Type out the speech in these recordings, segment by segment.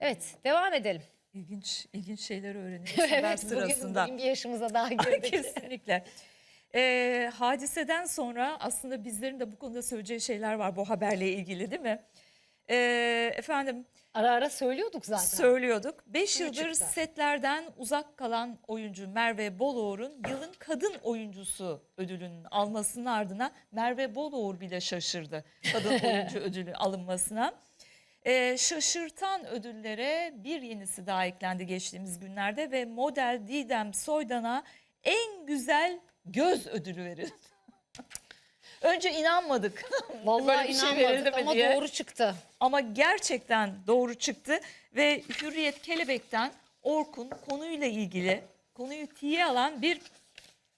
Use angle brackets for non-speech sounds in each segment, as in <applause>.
Evet devam edelim. İlginç, ilginç şeyler <laughs> öğreniyoruz evet bugün, sırasında. bugün bir yaşımıza daha <laughs> girdik. Kesinlikle. Ee, hadiseden sonra aslında bizlerin de bu konuda söyleyeceği şeyler var bu haberle ilgili değil mi? Ee, efendim ara ara söylüyorduk zaten. söylüyorduk. 5 Suyu yıldır çıktı. setlerden uzak kalan oyuncu Merve Boluğur'un yılın kadın oyuncusu ödülünün almasının ardına Merve Boluğur bile şaşırdı kadın <laughs> oyuncu ödülü alınmasına. Ee, şaşırtan ödüllere bir yenisi daha eklendi geçtiğimiz günlerde ve model Didem Soydan'a en güzel göz ödülü verildi. <laughs> Önce inanmadık. Vallahi <laughs> Böyle bir şey verildi ama diye. doğru çıktı. Ama gerçekten doğru çıktı ve Hürriyet Kelebek'ten Orkun konuyla ilgili konuyu tiye alan bir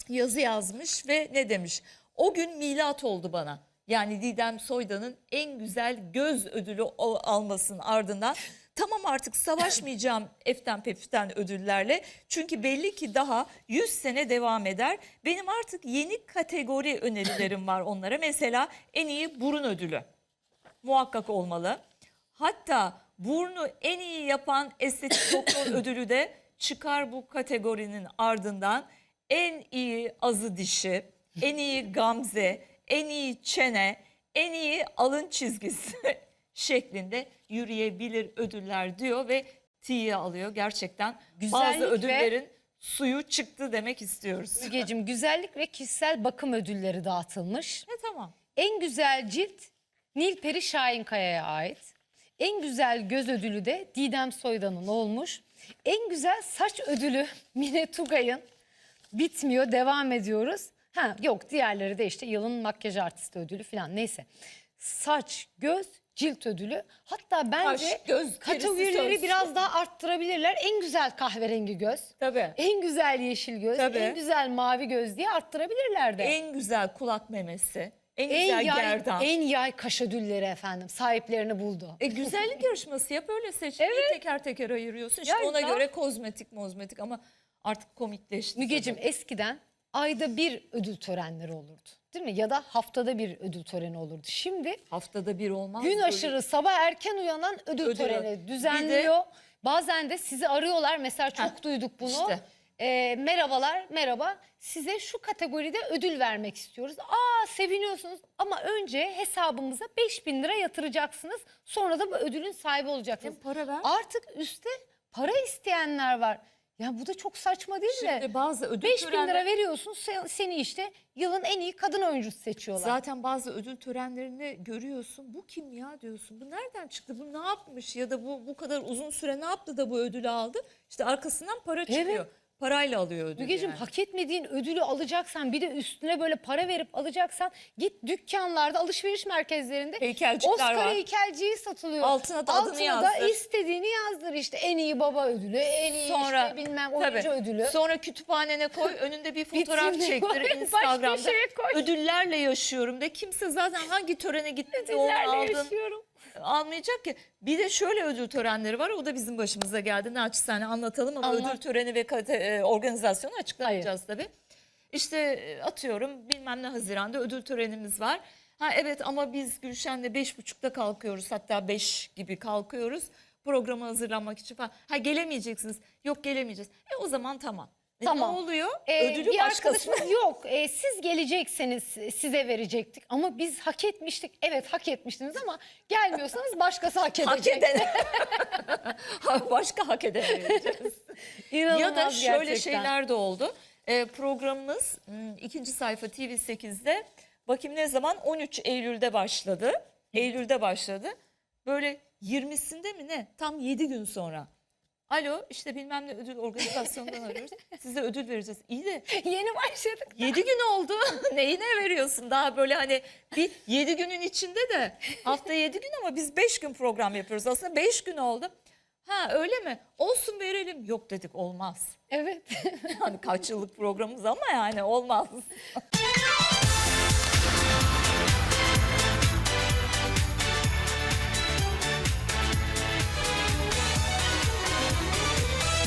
yazı yazmış ve ne demiş? O gün milat oldu bana. Yani Didem Soydan'ın en güzel göz ödülü almasının ardından tamam artık savaşmayacağım <laughs> eften peften ödüllerle. Çünkü belli ki daha 100 sene devam eder. Benim artık yeni kategori önerilerim var onlara. Mesela en iyi burun ödülü muhakkak olmalı. Hatta burnu en iyi yapan estetik <coughs> doktor ödülü de çıkar bu kategorinin ardından en iyi azı dişi, en iyi gamze, en iyi çene, en iyi alın çizgisi <laughs> şeklinde yürüyebilir ödüller diyor ve tiye alıyor. Gerçekten Güzellik bazı ve- ödüllerin suyu çıktı demek istiyoruz. <laughs> Mügeciğim güzellik ve kişisel bakım ödülleri dağıtılmış. E tamam. En güzel cilt Nilperi Şahinkaya'ya ait. En güzel göz ödülü de Didem Soydan'ın olmuş. En güzel saç ödülü <laughs> Mine Tugay'ın. Bitmiyor devam ediyoruz. Ha yok diğerleri de işte yılın makyaj artisti ödülü falan neyse. Saç, göz, cilt ödülü. Hatta bence Kaş, göz, kategorileri söz. biraz daha arttırabilirler. En güzel kahverengi göz, Tabii. en güzel yeşil göz, Tabii. en güzel mavi göz diye arttırabilirler de. En güzel kulak memesi, en En güzel yay, gerdan. en yay kaş ödülleri efendim sahiplerini buldu. E güzellik yarışması yap öyle seç. Niye teker teker ayırıyorsun? İşte Ya ona ya- göre kozmetik mozmetik ama artık komikleşti. Mügeciğim zaten. eskiden ayda bir ödül törenleri olurdu. Değil mi? Ya da haftada bir ödül töreni olurdu. Şimdi haftada bir olmaz. gün böyle. aşırı sabah erken uyanan ödül, Ödül. töreni düzenliyor. Bazen de sizi arıyorlar. Mesela çok Heh, duyduk bunu. işte. Ee, merhabalar, merhaba. Size şu kategoride ödül vermek istiyoruz. Aa seviniyorsunuz ama önce hesabımıza 5000 lira yatıracaksınız. Sonra da bu ödülün sahibi olacaksınız. Hem para ver. Artık üstte para isteyenler var. Ya bu da çok saçma değil mi? Şimdi bazı ödül 5000 törenleri- lira veriyorsun sen- seni işte yılın en iyi kadın oyuncusu seçiyorlar. Zaten bazı ödül törenlerinde görüyorsun. Bu kim ya diyorsun. Bu nereden çıktı? Bu ne yapmış? Ya da bu bu kadar uzun süre ne yaptı da bu ödülü aldı? İşte arkasından para çıkıyor. Parayla alıyor ödülü. Mügeciğim yani. hak etmediğin ödülü alacaksan bir de üstüne böyle para verip alacaksan git dükkanlarda alışveriş merkezlerinde Heykelcikler Oscar var. heykelciği satılıyor. Altına da adını Altına yazdır. da istediğini yazdır işte en iyi baba ödülü, en iyi Sonra işte bilmem oyuncu tabii, ödülü. Sonra kütüphanene koy, önünde bir <laughs> fotoğraf çektir Instagram'da. Ödüllerle yaşıyorum de kimse zaten hangi törene gitti de onu Ödüllerle aldın yaşıyorum. Almayacak ki. Bir de şöyle ödül törenleri var. O da bizim başımıza geldi. Naçizane anlatalım ama Anlat. ödül töreni ve kate- e, organizasyonu açıklamayacağız tabii. İşte e, atıyorum bilmem ne Haziran'da ödül törenimiz var. Ha evet ama biz Gülşen'le beş buçukta kalkıyoruz hatta beş gibi kalkıyoruz programa hazırlanmak için falan. Ha gelemeyeceksiniz. Yok gelemeyeceğiz. E o zaman tamam. E, Tamam. Ne oluyor? Ee, Ödülü bir başkası. arkadaşımız yok. Ee, siz gelecekseniz size verecektik ama biz hak etmiştik. Evet hak etmiştiniz ama gelmiyorsanız başkası hak Hak edecek. edene. <laughs> Başka hak edene vereceğiz. ya da İnanılmaz şöyle gerçekten. şeyler de oldu. Ee, programımız hmm, ikinci sayfa TV8'de bakayım ne zaman 13 Eylül'de başladı. Eylül'de başladı. Böyle 20'sinde mi ne? Tam 7 gün sonra. Alo işte bilmem ne ödül organizasyonundan arıyoruz. Size ödül vereceğiz. İyi de <laughs> Yeni başladık. 7 gün oldu. <laughs> Neyine veriyorsun? Daha böyle hani bir 7 günün içinde de hafta 7 gün ama biz 5 gün program yapıyoruz. Aslında 5 gün oldu. Ha öyle mi? Olsun verelim. Yok dedik olmaz. Evet. <laughs> Hani kaç yıllık programımız ama yani olmaz.